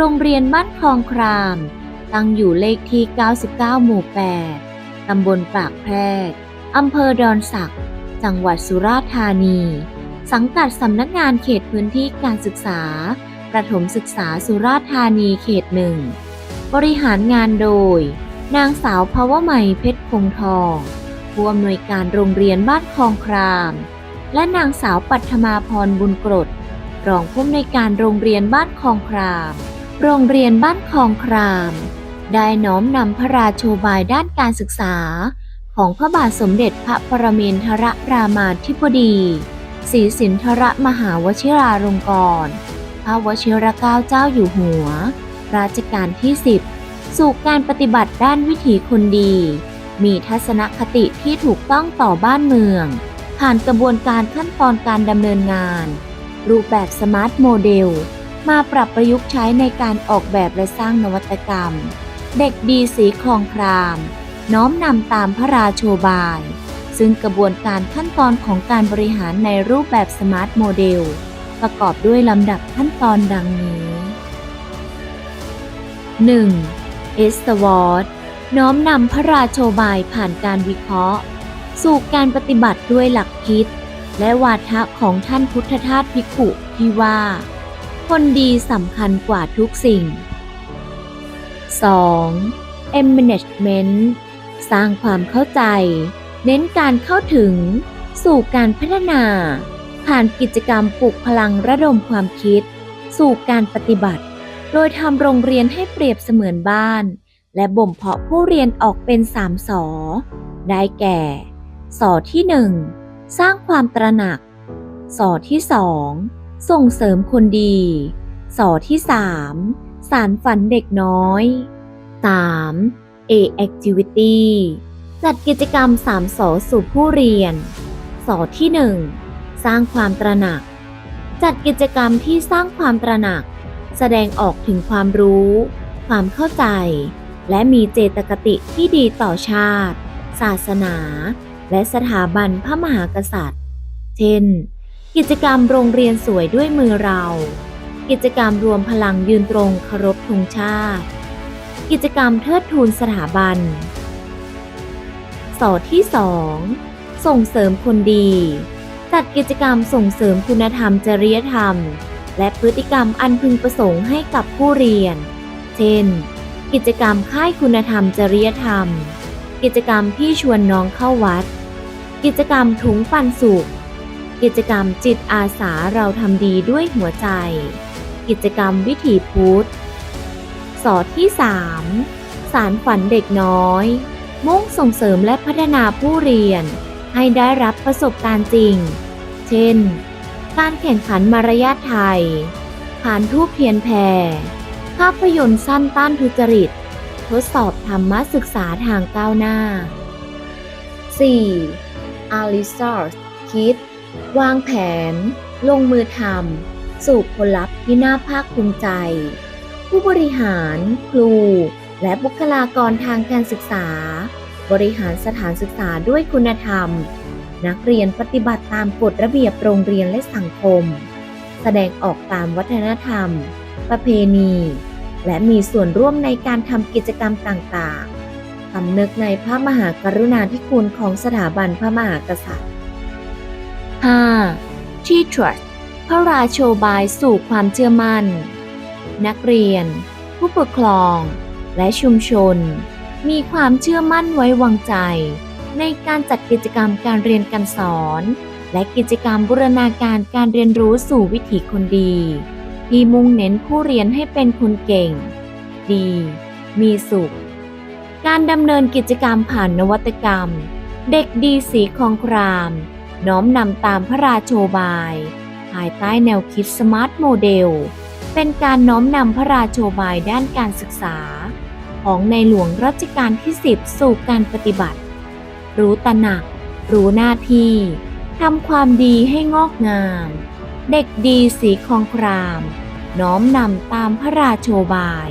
รงเรียนบ้านคลองคราม ตั้งอยู่เลขที่ 99 หมู่ 8 ตำบลปากแพรก อำเภอดอนสัก จังหวัดสุราษฎร์ธานี สังกัดสำนักงานเขตพื้นที่การศึกษา ประถมศึกษาสุราษฎร์ธานีเขตหนึ่ง บริหารงานโดย นางสาวภาวะใหม่เพชรคงทอง ผู้อำนวยการโรงเรียนบ้านคลองคราม และนางสาวปัทมาพรบุญกรดรองผู้อำนวยการโรงเรียนบ้านคลองคราม โรงเรียนบ้านคลองคราม ได้น้อมนำพระราโชบายด้านการศึกษา ของพระบาทสมเด็จพระปรเมนทรรามาธิบดีศรีสินทรมหาวชิราลงกรณ์พระวชิรเกล้าเจ้าอยู่หัวรัชกาลที่ 10 สู่การปฏิบัติด้านวิถีคนดี มีทัศนคติที่ถูกต้องต่อบ้านเมือง ผ่านกระบวนการขั้นตอนการดำเนินงาน รูปแบบสมาร์ทโมเดล มาปรับประยุกต์ใช้ในการออกแบบและสร้างนวัตกรรม เด็กดีสีคลองคราม น้อมนำตามพระราโชบาย ซึ่งกระบวนการขั้นตอนของการบริหารในรูปแบบสมาร์ทโมเดล ประกอบด้วยลำดับขั้นตอนดังนี้ 1. เอสวอร์ดน้อมนำพระราโชบายผ่านการวิเคราะห์ สู่การปฏิบัติด้วยหลักคิด และวาทะของท่านพุทธทาสภิกขุที่ว่า คนดีสำคัญกว่าทุกสิ่ง 2. M Management สร้างความเข้าใจ เน้นการเข้าถึง สู่การพัฒนา ผ่านกิจกรรมปลุกพลังระดมความคิด สู่การปฏิบัติ โดยทำโรงเรียนให้เปรียบเสมือนบ้าน และบ่มเพาะผู้เรียนออกเป็นสามสอได้แก่ สอที่หนึ่งสร้างความตระหนัก สอที่สอง ส่งเสริมคนดี สอที่สามสารฝันเด็กน้อย 3. A Activity จัดกิจกรรมสามสอสู่ผู้เรียน สอที่หนึ่งสร้างความตระหนัก จัดกิจกรรมที่สร้างความตระหนัก แสดงออกถึงความรู้ ความเข้าใจ และมีเจตคติที่ดีต่อชาติ ศาสนา และสถาบันพระมหากษัตริย์ เช่น กิจกรรมโรงเรียนสวยด้วยมือเรา กิจกรรมรวมพลังยืนตรงเคารพธงชาติ กิจกรรมเทิดทูนสถาบันสอที่ 2 ส่งเสริมคนดี จัดกิจกรรมส่งเสริมคุณธรรมจริยธรรม และพฤติกรรมอันพึงประสงค์ให้กับผู้เรียน เช่น กิจกรรมค่ายคุณธรรมจริยธรรม กิจกรรมพี่ชวนน้องเข้าวัด กิจกรรมถุงปันสุข กิจกรรมจิตอาสาเราทำดีด้วยหัวใจ กิจกรรมวิถีพุทธสอที่ 3 สารฝันเด็กน้อย มุ่งส่งเสริมและพัฒนาผู้เรียน ให้ได้รับประสบการณ์จริง เช่น การแข่งขันมารยาทไทยผ่านทูปเทียนแพรภาพยนตร์สั้นต้านทุจริต ทดสอบธรรมศึกษาทางก้าวหน้า 4. a l i s a r คิด วางแผน ลงมือทำ สู่ผลลัพธ์ที่น่าภาคภูมิใจ ผู้บริหาร ครู และบุคลากรทางการศึกษา บริหารสถานศึกษาด้วยคุณธรรม นักเรียนปฏิบัติตามกฎระเบียบโรงเรียนและสังคม แสดงออกตามวัฒนธรรม ประเพณี และมีส่วนร่วมในการทำกิจกรรมต่างๆสำนึกในพระมหากรุณาธิคุณของสถาบันพระมหากษัตริย์ 5. t e a c h e r พระราโชบายสู่ความเชื่อมั่น นักเรียน ผู้ปกครอง และชุมชน มีความเชื่อมั่นไว้วางใจ ในการจัดกิจกรรมการเรียนการสอน และกิจกรรมบูรณาการการเรียนรู้สู่วิถีคนดี ที่มุ่งเน้นผู้เรียนให้เป็นคนเก่ง ดี มีสุข การดำเนินกิจกรรมผ่านนวัตกรรม เด็กดีสีคลองคราม น้อมนำตามพระราโชบาย ภายใต้แนวคิดสมาร์ทโมเดล เป็นการน้อมนำพระราโชบายด้านการศึกษา ของในหลวงรัชกาลที่ 10 สู่การปฏิบัติ รู้ตระหนัก รู้หน้าที่ทำความดีให้งอกงาม เด็กดีสีคองคราม น้อมนำตามพระราโชบาย